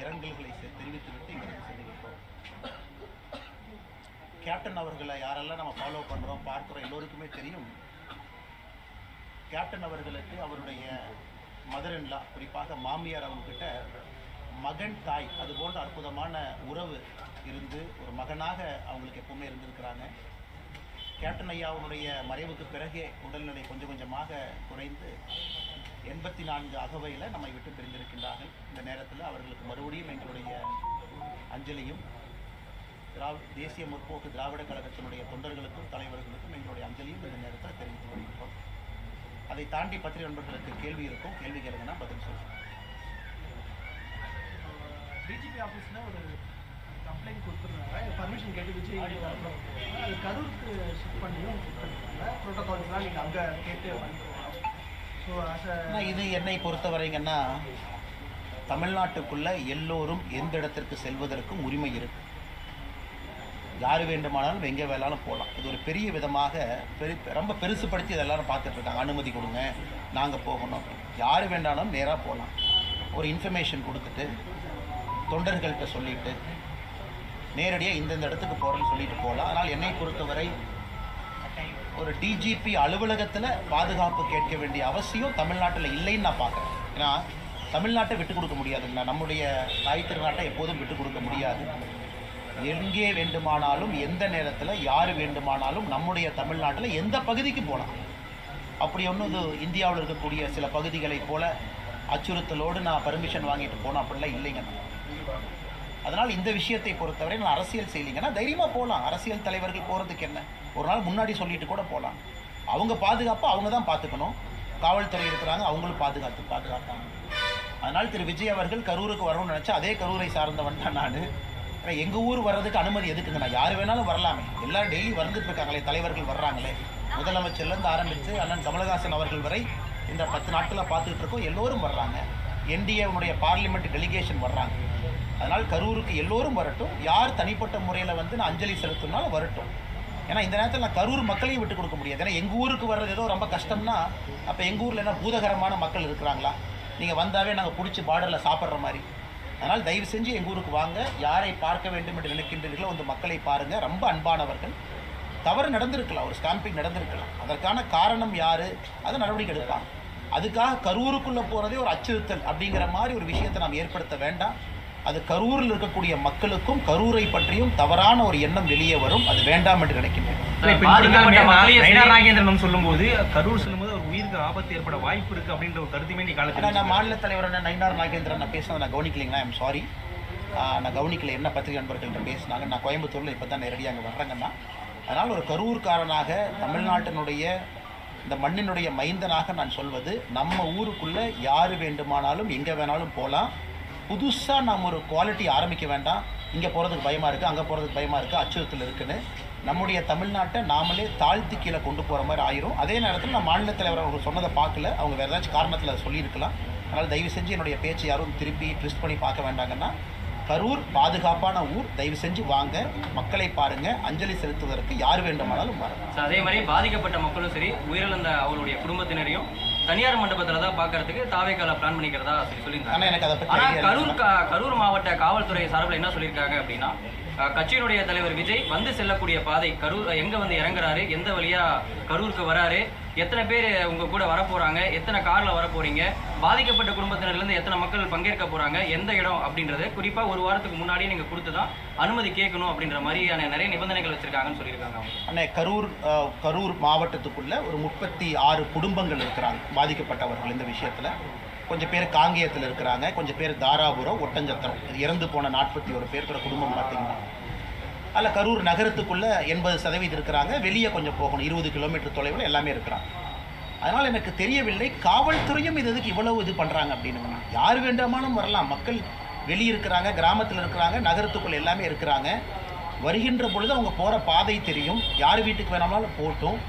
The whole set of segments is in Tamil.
இரங்கல்களை செ- தெரிவித்துவிட்டு இங்கிருந்து செல்கின்றோம் கேப்டன் அவர்களை யாரெல்லாம் நம்ம ஃபாலோ பண்ணுறோம் பார்க்குறோம் எல்லோருக்குமே தெரியும். கேப்டன் அவர்களுக்கு அவருடைய மதர் இன்லா குறிப்பாக மாமியார் அவங்கக்கிட்ட மகன் தாய் அது போன்ற அற்புதமான உறவு இருந்து ஒரு மகனாக அவங்களுக்கு எப்பவுமே இருந்திருக்கிறாங்க. கேப்டன் ஐயா அவனுடைய மறைவுக்கு பிறகே உடல்நிலை கொஞ்சம் கொஞ்சமாக குறைந்து எண்பத்தி நான்கு அகவையில் நம்மை விட்டு பிரிந்திருக்கின்றார்கள். இந்த நேரத்தில் அவர்களுக்கு மறுபடியும் எங்களுடைய அஞ்சலியும் திராவி தேசிய முற்போக்கு திராவிட கழகத்தினுடைய தொண்டர்களுக்கும் தலைவர்களுக்கும் எங்களுடைய அஞ்சலியும் இந்த நேரத்தில் தெரிவித்து வருகின்றோம். அதை தாண்டி பத்திரிகை நண்பர்களுக்கு கேள்வி இருக்கும். கேள்வி கேளுங்கன்னா பதில் சொல்லுங்கள் டிஜிபி ஆஃபீஸில் ஒரு கம்ப்ளைண்ட் கொடுத்துருந்தாங்க. பர்மிஷன் கேட்டு விஜய் அது கரூருக்கு ஷிஃப்ட் பண்ணியும் ப்ரோட்டோகால்ஸ்லாம் நீங்கள் அங்கே கேட்டு பண்ணிக்கலாம் இது என்னை பொறுத்தவரைங்கன்னா தமிழ்நாட்டுக்குள்ள எல்லோரும் எந்த இடத்திற்கு செல்வதற்கும் உரிமை இருக்கு. யார் வேண்டுமானாலும் எங்கே வேணாலும் போகலாம் இது ஒரு பெரிய விதமாக பெரு ரொம்ப பெருசுப்படுத்தி இதை பார்த்துட்ருக்காங்க அனுமதி கொடுங்க நாங்கள் போகணும் யார் வேண்டாலும் நேராக போகலாம் ஒரு இன்ஃபர்மேஷன் கொடுத்துட்டு தொண்டர்கள்ட்ட சொல்லிவிட்டு நேரடியாக இந்தந்த இடத்துக்கு போகிறேன்னு சொல்லிட்டு போகலாம் அதனால் என்னை பொறுத்தவரை ஒரு டிஜிபி அலுவலகத்தில் பாதுகாப்பு கேட்க வேண்டிய அவசியம் தமிழ்நாட்டில் இல்லைன்னு நான் பார்க்குறேன். ஏன்னா தமிழ்நாட்டை விட்டு கொடுக்க முடியாதுங்களா? நம்முடைய தாய் திருநாட்டை எப்போதும் விட்டு கொடுக்க முடியாது. எங்கே வேண்டுமானாலும் எந்த நேரத்தில் யார் வேண்டுமானாலும் நம்முடைய தமிழ்நாட்டில் எந்த பகுதிக்கு போகலாம் அப்படி ஒன்றும் இது இந்தியாவில் இருக்கக்கூடிய சில பகுதிகளைப் போல அச்சுறுத்தலோடு நான் பர்மிஷன் வாங்கிட்டு போனோம் அப்படிலாம் இல்லைங்க. அதனால் இந்த விஷயத்தை பொறுத்தவரை நான் அரசியல் செய்யலிங்கன்னா தைரியமாக போகலாம். அரசியல் தலைவர்கள் போகிறதுக்கு என்ன? ஒரு நாள் முன்னாடி சொல்லிட்டு கூட போகலாம். அவங்க பாதுகாப்பை அவங்க தான் பார்த்துக்கணும். காவல்துறை இருக்கிறாங்க அவங்களும் பாதுகாத்து பாதுகாப்பாங்க. அதனால் திரு. விஜய் அவர்கள் கரூருக்கு வரணும்னு நினச்சா அதே கரூரை சார்ந்தவன் தான் நான். ஆனால் எங்கள் ஊர் வர்றதுக்கு அனுமதி எதுக்குங்க நான் யார் வேணாலும் வரலாமே. எல்லாரும் டெய்லி வந்துட்டு இருக்காங்களே தலைவர்கள் வர்றாங்களே. முதலமைச்சர்லேருந்து ஆரம்பித்து அண்ணன் கமலஹாசன் அவர்கள் வரை இந்த பத்து நாட்களாக பார்த்துக்கிட்டு இருக்கோம். எல்லோரும் வர்றாங்க. என்டிஏனுடைய பார்லிமெண்ட் டெலிகேஷன் வர்றாங்க. அதனால் கரூருக்கு எல்லோரும் வரட்டும். யார் தனிப்பட்ட முறையில் வந்து நான் அஞ்சலி செலுத்தினாலும் வரட்டும். ஏன்னா இந்த நேரத்தில் நான் கரூர் மக்களையும் விட்டு கொடுக்க முடியாது. ஏன்னா எங்கள் ஊருக்கு வர்றது ஏதோ ரொம்ப கஷ்டம்னா அப்போ எங்கள் ஊரில் என்ன பூதகரமான மக்கள் இருக்கிறாங்களா? நீங்கள் வந்தாவே நாங்கள் பிடிச்சி பார்டரில் சாப்பிட்ற மாதிரி. அதனால் தயவு செஞ்சு எங்கள் ஊருக்கு வாங்க. யாரை பார்க்க வேண்டும் என்று நினைக்கின்றீர்களோ அந்த மக்களை பாருங்கள் ரொம்ப அன்பானவர்கள். தவறு நடந்திருக்கலாம். ஒரு ஸ்டாம்பிங் நடந்திருக்கலாம். அதற்கான காரணம் யார்? அதை நடவடிக்கை எடுப்பாங்க அதுக்காக கரூருக்குள்ளே போகிறதே ஒரு அச்சுறுத்தல் அப்படிங்கிற மாதிரி ஒரு விஷயத்தை நாம் ஏற்படுத்த வேண்டாம். அது கரூரில் இருக்கக்கூடிய மக்களுக்கும் கரூரை பற்றியும் தவறான ஒரு எண்ணம் வெளியே வரும். அது வேண்டாம் என்று நினைக்கின்றேன். சொல்லும்போது கரூர் சொல்லும்போது ஒரு உயிருக்கு ஆபத்து ஏற்பட வாய்ப்பு இருக்கு அப்படின்ற ஒரு கருத்துமே நீ காலத்தில் நான் மாநில தலைவர் நயினார் நாகேந்திரன் நான் பேசினதை நான் கவனிக்கலைங்களா? ஐம் சாரி நான் கவனிக்கல. என்ன பத்திரிகை நண்பர்கள்ட்ட பேசினாங்க நான் கோயம்புத்தூரில் இப்போ தான் நேரடியாக அங்கே வர்றேங்கன்னா அதனால் ஒரு கரூர்காரனாக தமிழ்நாட்டினுடைய இந்த மண்ணினுடைய மைந்தனாக நான் சொல்வது நம்ம ஊருக்குள்ளே யார் வேண்டுமானாலும் எங்கே வேணாலும் போகலாம் புதுசாக நாம் ஒரு குவாலிட்டி ஆரம்பிக்க வேண்டாம். இங்கே போகிறதுக்கு பயமாக இருக்குது அங்கே போகிறதுக்கு பயமாக இருக்குது அச்சுறுத்தல் இருக்குன்னு. நம்முடைய தமிழ்நாட்டை நாமளே தாழ்த்தி கீழே கொண்டு போகிற மாதிரி ஆயிரும். அதே நேரத்தில் நான் மாநில தலைவர் அவங்க சொன்னதை பார்க்கல. அவங்க வேறு ஏதாச்சும் காரணத்தில் அதை சொல்லியிருக்கலாம். அதனால் தயவு செஞ்சு என்னுடைய பேச்சு யாரும் திருப்பி ட்விஸ்ட் பண்ணி பார்க்க வேண்டாங்கன்னா கரூர் பாதுகாப்பான ஊர் தயவு செஞ்சு வாங்க. மக்களை பாருங்க அஞ்சலி செலுத்துவதற்கு யார் வேண்டுமானாலும் வரலாம். அதே மாதிரி பாதிக்கப்பட்ட மக்களும் சரி உயிரிழந்த அவருடைய குடும்பத்தினரையும் தனியார் மண்டபத்துல தான் பார்க்கறதுக்கு தாவேக்கால பிளான் பண்ணிக்கிறதா சொல்லி சொல்லியிருந்தாங்க. ஆனால் கரூர் கரூர் மாவட்ட காவல்துறை சார்பில் என்ன சொல்லியிருக்காங்க அப்படின்னா கட்சியினுடைய தலைவர் விஜய் வந்து செல்லக்கூடிய பாதை கரூர் எங்க வந்து இறங்குறாரு? எந்த வழியா கரூருக்கு வராரு? எத்தனை பேர் உங்க கூட வரப்போறாங்க? எத்தனை கார்ல வரப்போகிறீங்க பாதிக்கப்பட்ட குடும்பத்தினர்லேருந்து எத்தனை மக்கள் பங்கேற்க போறாங்க? எந்த இடம் அப்படின்றது குறிப்பா ஒரு வாரத்துக்கு முன்னாடியே நீங்க கொடுத்து தான் அனுமதி கேட்கணும் அப்படின்ற மாதிரியான நிறைய நிபந்தனைகள் வச்சிருக்காங்கன்னு சொல்லியிருக்காங்க அவங்க. அண்ணே கரூர் கரூர் மாவட்டத்துக்குள்ள ஒரு முப்பத்தி ஆறு குடும்பங்கள் இருக்கிறாங்க பாதிக்கப்பட்டவர்கள் இந்த விஷயத்தில். கொஞ்சம் பேர் காங்கேயத்தில் இருக்கிறாங்க கொஞ்சம் பேர் தாராபுரம் ஒட்டஞ்சத்திரம். இறந்து போன நாற்பத்தி ஒரு பேர்த்தோட குடும்பம் பார்த்தீங்கன்னா. அதில் கரூர் நகரத்துக்குள்ளே எண்பது சதவீதம் இருக்கிறாங்க வெளியே கொஞ்சம் போகணும் இருபது கிலோமீட்டர் தொலைவில் எல்லாமே இருக்கிறாங்க. அதனால் எனக்கு தெரியவில்லை காவல்துறையும் இது எதுக்கு இவ்வளவு இது பண்ணுறாங்க அப்படின்னு. யார் வேண்டாமாலும் வரலாம் மக்கள் வெளியே இருக்கிறாங்க கிராமத்தில் இருக்கிறாங்க நகரத்துக்குள்ளே எல்லாமே இருக்கிறாங்க. வருகின்ற பொழுது அவங்க போகிற பாதை தெரியும் யார் வீட்டுக்கு வேணாலும் போட்டும்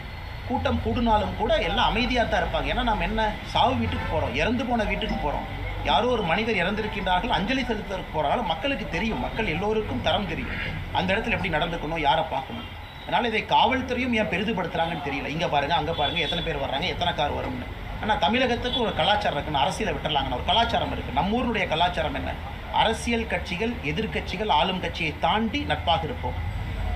கூட்டம் கூடுனாலும் கூட எல்லாம் அமைதியாக தான் இருப்பாங்க. ஏன்னா நம்ம என்ன சாவு வீட்டுக்கு போகிறோம் இறந்து போன வீட்டுக்கு போகிறோம் யாரோ ஒரு மனிதர் இறந்திருக்கின்றார்கள் அஞ்சலி செலுத்துவதற்கு போகிறாலும் மக்களுக்கு தெரியும். மக்கள் எல்லோருக்கும் தரம் தெரியும். அந்த இடத்துல எப்படி நடந்துக்கணும் யாரை பார்க்கணும்? அதனால் இதை காவல்துறையும் ஏன் பெரிதுபடுத்துறாங்கன்னு தெரியல. இங்கே பாருங்கள் அங்கே பாருங்கள் எத்தனை பேர் வர்றாங்க எத்தனை கார் வரும்னு. ஆனால் தமிழகத்துக்கு ஒரு கலாச்சாரம் இருக்குன்னு அரசியலை விட்டுறலாங்கண்ணா ஒரு கலாச்சாரம் இருக்குது நம்ம ஊருடைய கலாச்சாரம் என்ன? அரசியல் கட்சிகள் எதிர்க்கட்சிகள் ஆளும் கட்சியை தாண்டி நட்பாக இருப்போம்.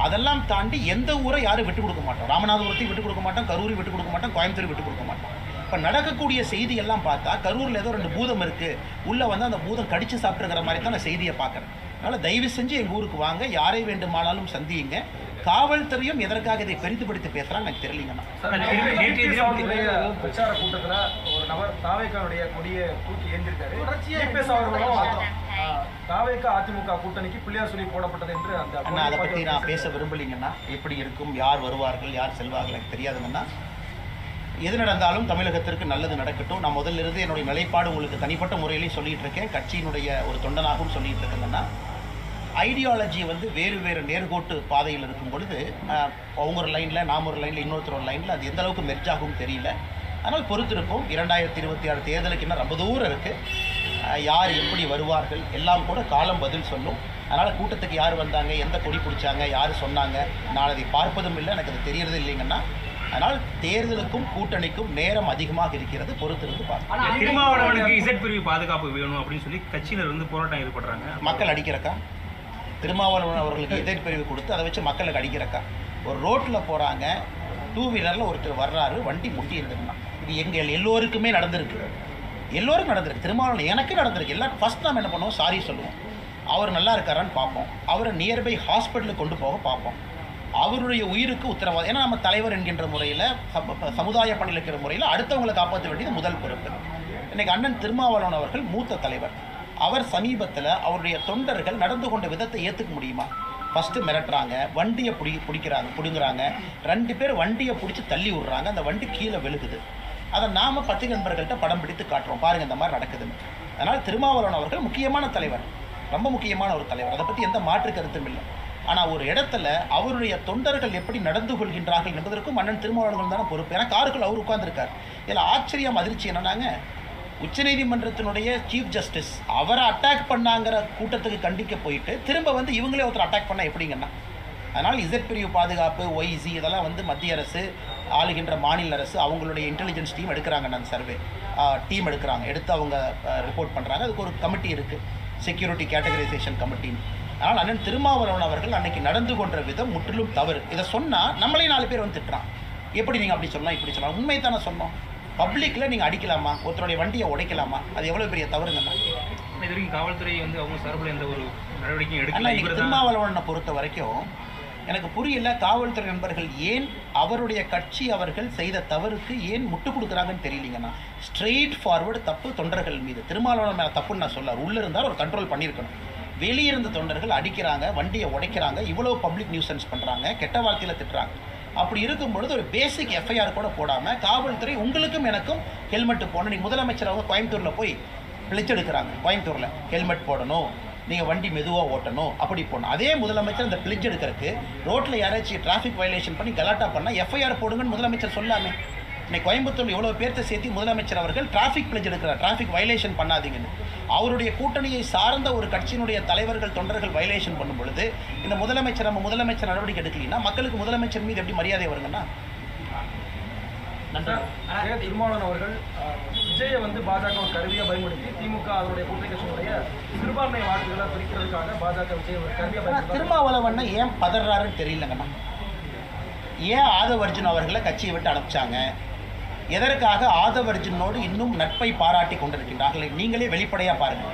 அதெல்லாம் தாண்டி எந்த ஊரை யாரும் விட்டு கொடுக்க மாட்டோம் ராமநாதபுரத்தையும் விட்டு கொடுக்க மாட்டோம் கரூரை விட்டு கொடுக்க மாட்டோம் கோயம்புத்தூர் விட்டு கொடுக்க மாட்டோம் இப்போ நடக்கக்கூடிய செய்தியெல்லாம் பார்த்தா கரூரில் ஏதோ ரெண்டு பூதம் இருக்குது உள்ளே வந்து அந்த பூதம் கடித்து சாப்பிட்டுங்கிற மாதிரி தான் நான் செய்தியை பார்க்குறேன் அதனால் தயவு செஞ்சு எங்கள் ஊருக்கு வாங்க யாரை வேண்டுமானாலும் சந்தியுங்க காவல்துறையும் எதற்காக இதை பெரிதுபடுத்தி பேசுகிறாங்க எனக்கு தெரியலீங்கண்ணா நபர் தாவேக்காவுடைய கொடியை தூக்கி ஏந்திருக்காரு இபிஎஸ் அவர்களும் தாவேக்கா அதிமுக கூட்டணிக்கு பிள்ளையார் சொல்லி போடப்பட்டது என்று அந்த அண்ணா அதை பற்றி நான் பேச விரும்பலைங்கண்ணா. எப்படி இருக்கும் யார் வருவார்கள் யார் செல்வார்கள் எனக்கு தெரியாதுங்கண்ணா. எது நடந்தாலும் தமிழகத்திற்கு நல்லது நடக்கட்டும். நான் முதல்ல இருந்து என்னுடைய நிலைப்பாடு உங்களுக்கு தனிப்பட்ட முறையிலையும் சொல்லிட்டு இருக்கேன். கட்சியினுடைய ஒரு தொண்டனாகவும் சொல்லிட்டு இருக்கேங்கன்னா ஐடியாலஜி வந்து வேறு வேறு நேர்கோட்டு பாதையில் இருக்கும் பொழுது அவங்க ஒரு லைனில் நாம் ஒரு லைனில் இன்னொருத்தர் ஒரு லைனில் அது எந்த அளவுக்கு மெர்ஜ் ஆகும் தெரியல. அதனால் பொறுத்திருப்போம். இரண்டாயிரத்தி இருபத்தி ஆறு தேர்தலுக்கு இன்னும் ரொம்ப தூரம் இருக்குது யார் எப்படி வருவார்கள்? எல்லாம் கூட காலம் பதில் சொல்லும். அதனால் கூட்டத்துக்கு யார் வந்தாங்க? எந்த கொடி பிடிச்சாங்க? யார் சொன்னாங்க? நான் அதை பார்ப்பதும் இல்லை. எனக்கு அது தெரியறது இல்லைங்கன்னா அதனால் தேர்தலுக்கும் கூட்டணிக்கும் நேரம் அதிகமாக இருக்கிறது பொறுத்திருந்து பார்ப்போம். திருமாவளவனுக்கு இசட் பிரிவு பாதுகாப்பு வேணும் அப்படின்னு சொல்லி கட்சியினர் வந்து போராட்டம் ஈடுபடுறாங்க மக்கள் அடிக்கிறக்கா? திருமாவளவன் அவர்களுக்கு எதிர் பிரிவு கொடுத்து அதை வச்சு மக்களுக்கு அடிக்கிறக்கா? ஒரு ரோட்டில் போகிறாங்க டூ வீலரில் ஒருத்தர் வர்றாரு. வண்டி முட்டி இருந்துருந்தா இது எங்கள் எல்லோருக்குமே நடந்திருக்கு. எல்லோருக்கும் நடந்திருக்கு. திருமாவளவன் எனக்கு நடந்திருக்கு. எல்லாம் ஃபஸ்ட் நம்ம என்ன பண்ணுவோம்? சாரி சொல்லுவோம். அவர் நல்லா இருக்காரான்னு பார்ப்போம். அவரை நியர்பை ஹாஸ்பிட்டலுக்கு கொண்டு போக பார்ப்போம். அவருடைய உயிருக்கு உத்தரவாதம். ஏன்னா நம்ம தலைவர் என்கின்ற முறையில் சமுதாய பணியில் இருக்கிற முறையில் அடுத்தவங்களை காப்பாற்ற வேண்டியது முதல் பொறுப்பு. இன்றைக்கி அண்ணன் திருமாவளவன் அவர்கள் மூத்த தலைவர். அவர் சமீபத்தில் அவருடைய தொண்டர்கள் நடந்து கொண்ட விதத்தை ஏற்றுக்க முடியுமா? ஃபஸ்ட்டு மிரட்டுறாங்க. வண்டியை பிடி பிடிக்கிறாங்க பிடுங்குறாங்க. ரெண்டு பேர் வண்டியை பிடிச்சி தள்ளி விடுறாங்க. அந்த வண்டி கீழே விழுகுது. அதை நாம பத்து நண்பர்கள்ட்ட படம் பிடித்து காட்டுறோம். பாருங்கள் இந்த மாதிரி நடக்குதுன்னு. அதனால் திருமாவளவன் அவர்கள் முக்கியமான தலைவர். ரொம்ப முக்கியமான ஒரு தலைவர். அதை பற்றி எந்த மாற்று கருத்தும் இல்லை. ஆனால் ஒரு இடத்துல அவருடைய தொண்டர்கள் எப்படி நடந்து கொள்கின்றார்கள் என்பதற்கும் மன்னன் திருமாவளவன் தானே பொறுப்பு. ஏன்னா காருக்குள் அவர் உட்கார்ந்துருக்கார். இதில் ஆச்சரியம் அதிர்ச்சி என்னன்னாங்க? உச்சநீதிமன்றத்தினுடைய சீஃப் ஜஸ்டிஸ் அவரை அட்டாக் பண்ணாங்கிற கூட்டத்துக்கு கண்டிக்க போயிட்டு திரும்ப வந்து இவங்களே ஒருத்தர் அட்டாக் பண்ணால் எப்படிங்கண்ணா அதனால் இசட் பிரிவு பாதுகாப்பு ஒய்சி இதெல்லாம் வந்து மத்திய அரசு ஆளுகின்ற மாநில அரசு அவங்களுடைய இன்டெலிஜென்ஸ் டீம் எடுக்கிறாங்க அந்த சர்வே டீம் எடுக்கிறாங்க. எடுத்து அவங்க ரிப்போர்ட் பண்ணுறாங்க அதுக்கு ஒரு கமிட்டி இருக்குது செக்யூரிட்டி கேட்டகரைசேஷன் கமிட்டின்னு ஆனால் அண்ணன் திருமாவளவன் அவர்கள் அன்னைக்கு நடந்து கொண்ட விதம் முற்றிலும் தவறு. இதை சொன்னால் நம்மளே நாலு பேர் வந்து திட்டுறான். எப்படி நீங்கள் அப்படி சொல்லலாம் இப்படி சொல்லலாம்? உண்மை தானே சொன்னோம். பப்ளிக்கில் நீங்கள் அடிக்கலாமா? ஒருத்தருடைய வண்டியை உடைக்கலாமா? அது எவ்வளோ பெரிய தவறுங்கண்ணா இது வரைக்கும் காவல்துறை வந்து அவங்க சார்பில் எந்த ஒரு நடவடிக்கையும் எடுக்கல. திருமாவளவனை பொறுத்த வரைக்கும் எனக்கு புரியல காவல்துறை நண்பர்கள் ஏன் அவருடைய கட்சி அவர்கள் செய்த தவறுக்கு ஏன் முட்டு கொடுக்குறாங்கன்னு தெரியலீங்கண்ணா. ஸ்ட்ரெயிட் ஃபார்வர்டு தப்பு தொண்டர்கள் மீது. திருமாவளவன் மேலே தப்புன்னு நான் சொல்ல உள்ளே இருந்தால் ஒரு கண்ட்ரோல் பண்ணியிருக்கணும் வெளியே இருந்த தொண்டர்கள் அடிக்கிறாங்க வண்டியை உடைக்கிறாங்க இவ்வளோ பப்ளிக் நியூசன்ஸ் பண்ணுறாங்க கெட்ட வார்த்தையில் திட்டுறாங்க. அப்படி இருக்கும் பொழுது ஒரு பேசிக் எஃப்ஐஆர் கூட போடாமல் காவல்துறை உங்களுக்கும் எனக்கும் ஹெல்மெட் போடணும். நீங்கள் முதலமைச்சர் அவங்க கோயம்புத்தூரில் போய் பிழைச்செடுக்கிறாங்க. கோயம்புத்தூரில் ஹெல்மெட் போடணும். நீங்கள் வண்டி மெதுவாக ஓட்டணும். அப்படி போகணும் அதே முதலமைச்சர் இந்த பிளிட்ஜ் எடுக்கிறதுக்கு ரோட்டில் யாராச்சும் டிராஃபிக் வயலேஷன் பண்ணி கலாட்டா பண்ணால் எஃப்ஐஆர் போடுங்கன்னு முதலமைச்சர் சொல்லாமே. இன்னைக்கு கோயம்புத்தூர் எவ்வளோ பேர்த்த சேர்த்து முதலமைச்சர் அவர்கள் டிராஃபிக் பிளிட்ஜ் எடுக்கிறார். டிராஃபிக் வயலேஷன் பண்ணாதீங்கன்னு. அவருடைய கூட்டணியை சார்ந்த ஒரு கட்சியினுடைய தலைவர்கள் தொண்டர்கள் வயலேஷன் பண்ணும் பொழுது இந்த முதலமைச்சர் நம்ம முதலமைச்சர் நடவடிக்கை எடுக்கலைன்னா மக்களுக்கு முதலமைச்சர் மீது எப்படி மரியாதை வருங்கன்னா நன்றி. திருமாவளவன் அவர்கள் விஜயை வந்து பாஜக ஒரு கருவியா பயன்படுத்தி திமுக அதனுடைய கூட்டணி கட்சியினுடைய சிறுபான்மை வாக்குகளை பிரிக்கிறதுக்காக பாஜக விஜய் ஒரு கருவியா ஆனா பயன்படுத்தி திருமாவளவன் ஏன் பதறாருன்னு தெரியலங்கண்ணா. ஏன் ஆதவர்ஜுன் அவர்களை கட்சியை விட்டு அனுப்பிச்சாங்க? எதற்காக ஆதவர்ஜுனோடு இன்னும் நட்பை பாராட்டி கொண்டிருக்கின்றார்கள்? நீங்களே வெளிப்படையாக பாருங்க.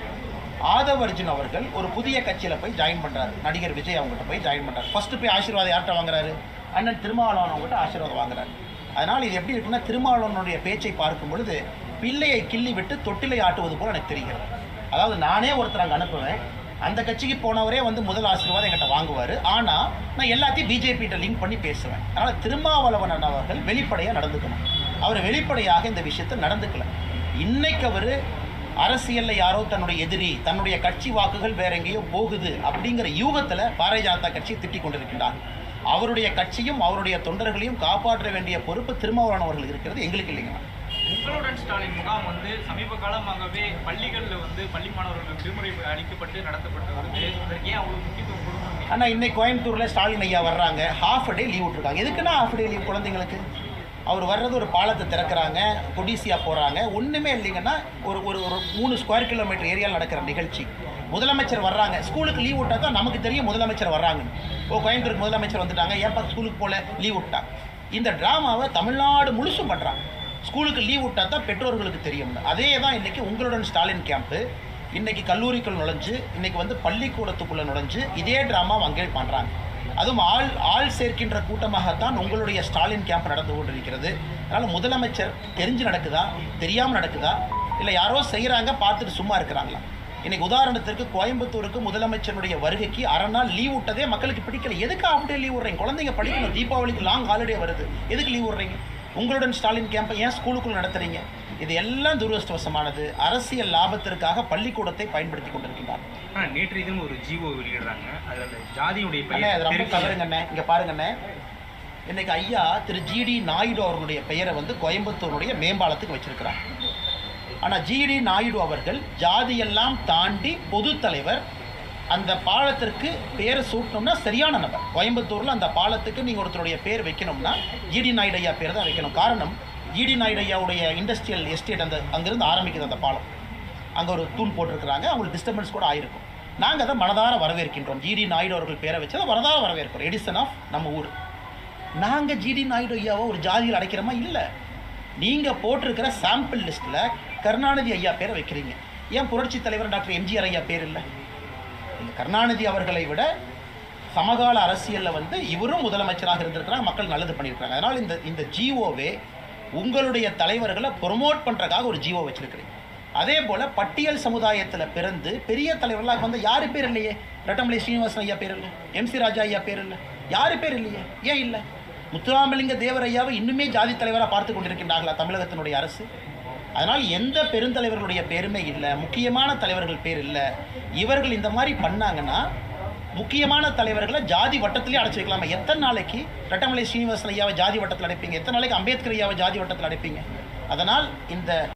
ஆதவர்ஜுன் அவர்கள் ஒரு புதிய கட்சியில் போய் ஜாயின் பண்ணுறாரு நடிகர் விஜய் அவங்ககிட்ட போய் ஜாயின் பண்ணுறாரு ஃபர்ஸ்ட் போய் ஆசீர்வாதம் யார்கிட்ட வாங்குறாரு? அண்ணன் திருமாவளவன் அவங்ககிட்ட ஆசீர்வாதம் வாங்குறாரு. அதனால் இது எப்படி இருக்குன்னா திருமாவளவனுடைய பேச்சை பார்க்கும் பொழுது பிள்ளையை கிள்ளி விட்டு தொட்டிலை ஆட்டுவது போல எனக்கு தெரிகிறது. அதாவது நானே ஒருத்தர் அங்கே அனுப்புவேன். அந்த கட்சிக்கு போனவரே வந்து முதல் ஆசீர்வாதம் என்கிட்ட வாங்குவார். ஆனால் நான் எல்லாத்தையும் பிஜேபிகிட்ட லிங்க் பண்ணி பேசுவேன். அதனால் திருமாவளவன் அவர்கள் வெளிப்படையாக நடந்துக்கணும். அவர் வெளிப்படையாக இந்த விஷயத்தை நடந்துக்கல. இன்னைக்கு அவர் அரசியலில் யாரோ தன்னுடைய எதிரி தன்னுடைய கட்சி வாக்குகள் வேற எங்கேயோ போகுது அப்படிங்கிற யூகத்தில் பாரதிய ஜனதா கட்சியை திட்டிக் கொண்டிருக்கின்றார் அவருடைய கட்சியும் அவருடைய தொண்டர்களையும் காப்பாற்ற வேண்டிய பொறுப்பு திருமாவளவன் இருக்கிறது. எங்களுக்கு இல்லைங்க உங்களுடன் ஸ்டாலின் முகாம் வந்து சமீப காலமாகவே பள்ளிகளில் வந்து பள்ளி மாணவர்களுக்கு விடுமுறை அளிக்கப்பட்டு நடத்தப்பட்டு வருது அதற்கு ஏன் அவ்வளவு முக்கியத்துவம் கொடுக்கணும்? ஆனால் இன்னைக்கு கோயம்புத்தூரில் ஸ்டாலின் ஐயா வர்றாங்க. ஹாஃப் டே லீவ் விட்ருக்காங்க எதுக்குன்னா ஹாஃப் டே லீவ் குழந்தைங்களுக்கு? அவர் வர்றது ஒரு பாலத்தை திறக்கிறாங்க கொடிசியா போகிறாங்க ஒன்றுமே இல்லைங்கன்னா ஒரு ஒரு ஒரு மூணு ஸ்கொயர் கிலோமீட்டர் ஏரியாவில் நடக்கிற நிகழ்ச்சி. முதலமைச்சர் வர்றாங்க. ஸ்கூலுக்கு லீவ் விட்டா தான் நமக்கு தெரியும் முதலமைச்சர் வர்றாங்கன்னு. ஓ கோயம்புத்தூருக்கு முதலமைச்சர் வந்துட்டாங்க. ஏப்பா ஸ்கூலுக்கு போல லீவ் விட்டா? இந்த ட்ராமாவை தமிழ்நாடு முழுசும் பண்ணுறாங்க ஸ்கூலுக்கு லீவ் விட்டா தான் பெற்றோர்களுக்கு தெரியும். அதே தான் இன்னைக்கு உங்களுடன் ஸ்டாலின் கேம்ப்பு இன்னைக்கு கல்லூரிக்குள் நுழைஞ்சு இன்னைக்கு வந்து பள்ளிக்கூடத்துக்குள்ளே நுழைஞ்சு இதே ட்ராமா அங்கே பண்ணுறாங்க அதுவும் ஆள் ஆள் சேர்க்கின்ற கூட்டமாகத்தான் உங்களுடைய ஸ்டாலின் கேம்ப் நடந்து கொண்டிருக்கிறது. அதனால் முதலமைச்சர் தெரிஞ்சு நடக்குதா? தெரியாமல் நடக்குதா? இல்லை யாரோ செய்கிறாங்க பார்த்துட்டு சும்மா இருக்கிறாங்களா? இன்னைக்கு உதாரணத்திற்கு கோயம்புத்தூருக்கு முதலமைச்சருடைய வருகைக்கு அரை நாள் லீவ் விட்டதே மக்களுக்கு பிடிக்கல. எதுக்கு அப்படியே லீவ் விடுறீங்க? குழந்தைங்க படிக்கணும் தீபாவளிக்கு லாங் ஹாலிடே வருது. எதுக்கு லீவ் விடுறீங்க? உங்களுடன் ஸ்டாலின் கேம்பை ஏன் ஸ்கூலுக்குள்ளே நடத்துறீங்க? இது எல்லாம் துரதிருஷ்டவசமானது. அரசியல் லாபத்திற்காக பள்ளிக்கூடத்தை பயன்படுத்தி கொண்டிருக்கின்றார். ஆனா நேற்று இதுவும் ஒரு ஜீவோ வெளியிடுறாங்க. அதுல ஜாதியுடைய அது ரொம்ப பெயர் தவறுங்கண்ணே இங்க பாருங்கண்ணே. இன்னைக்கு ஐயா திரு ஜிடி நாயுடு அவர்களுடைய பெயரை வந்து கோயம்புத்தூருடைய மேம்பாலத்துக்கு வச்சிருக்கிறார். ஆனா ஜிடி நாயுடு அவர்கள் ஜாதியெல்லாம் தாண்டி பொது தலைவர். அந்த பாலத்திற்கு பேர் சூட்டணும்னா சரியான நபர். கோயம்புத்தூர்ல அந்த பாலத்துக்கு நீங்க ஒருத்தருடைய பேர் வைக்கணும்னா ஜிடி நாயுடு ஐயா பேர் தான் வைக்கணும். காரணம் ஜிடி நாயுடு ஐயாவுடைய இண்டஸ்ட்ரியல் எஸ்டேட் அந்த அங்கிருந்து ஆரம்பிக்குது அந்த பாலம். அங்கே ஒரு தூண் போட்டிருக்கிறாங்க. அவங்களுக்கு டிஸ்டர்பன்ஸ் கூட ஆயிருக்கும். நாங்கள் அதை மனதார வரவேற்கின்றோம். ஜிடி நாயுடு அவர்கள் பேரை வச்சு அதை மனதார வரவேற்கிறோம். எடிசன் ஆஃப் நம்ம ஊர். நாங்கள் ஜிடி நாயுடு ஐயாவை ஒரு ஜாதியில் அடைக்கிறோமா? இல்லை. நீங்கள் போட்டிருக்கிற சாம்பிள் லிஸ்ட்டில் கருணாநிதி ஐயா பேரை வைக்கிறீங்க. ஏன் புரட்சி தலைவர் டாக்டர் எம்ஜிஆர் ஐயா பேர் இல்லை? இந்த கருணாநிதி அவர்களை விட சமகால அரசியலில் வந்து இவரும் முதலமைச்சராக இருந்திருக்கிறாங்க. மக்கள் நல்லது பண்ணியிருக்காங்க அதனால் இந்த இந்த ஜிஓவே உங்களுடைய தலைவர்களை ப்ரொமோட் பண்ணுறதுக்காக ஒரு ஜிஓ வச்சுருக்கிறீங்க. அதே போல் பட்டியல் சமுதாயத்தில் பிறந்து பெரிய தலைவர்களாக வந்து யாரு பேர் இல்லையே? ரட்டமலை ஸ்ரீனிவாசன் ஐயா பேர் இல்லை. எம்சி ராஜா ஐயா பேர் இல்லை. யாரு பேர் இல்லையே? ஏன் இல்லை? முத்துராமலிங்க தேவர் ஐயாவை இன்னுமே ஜாதி தலைவராக பார்த்து கொண்டிருக்கின்றார்களா தமிழகத்தினுடைய அரசு? அதனால் எந்த பெருந்தலைவர்களுடைய பேருமே இல்லை முக்கியமான தலைவர்கள் பேர் இல்லை. இவர்கள் இந்த மாதிரி பண்ணாங்கன்னா முக்கியமான தலைவர்களை ஜாதி வட்டத்திலே அடைச்சி வைக்கலாமா? எத்தனை நாளைக்கு ரட்டமலை ஸ்ரீனிவாசன் ஐயாவை ஜாதி வட்டத்தில் அடைப்பீங்க? எத்தனை நாளைக்கு அம்பேத்கர் ஐயாவை ஜாதி வட்டத்தில் அடைப்பீங்க? அதனால் இந்த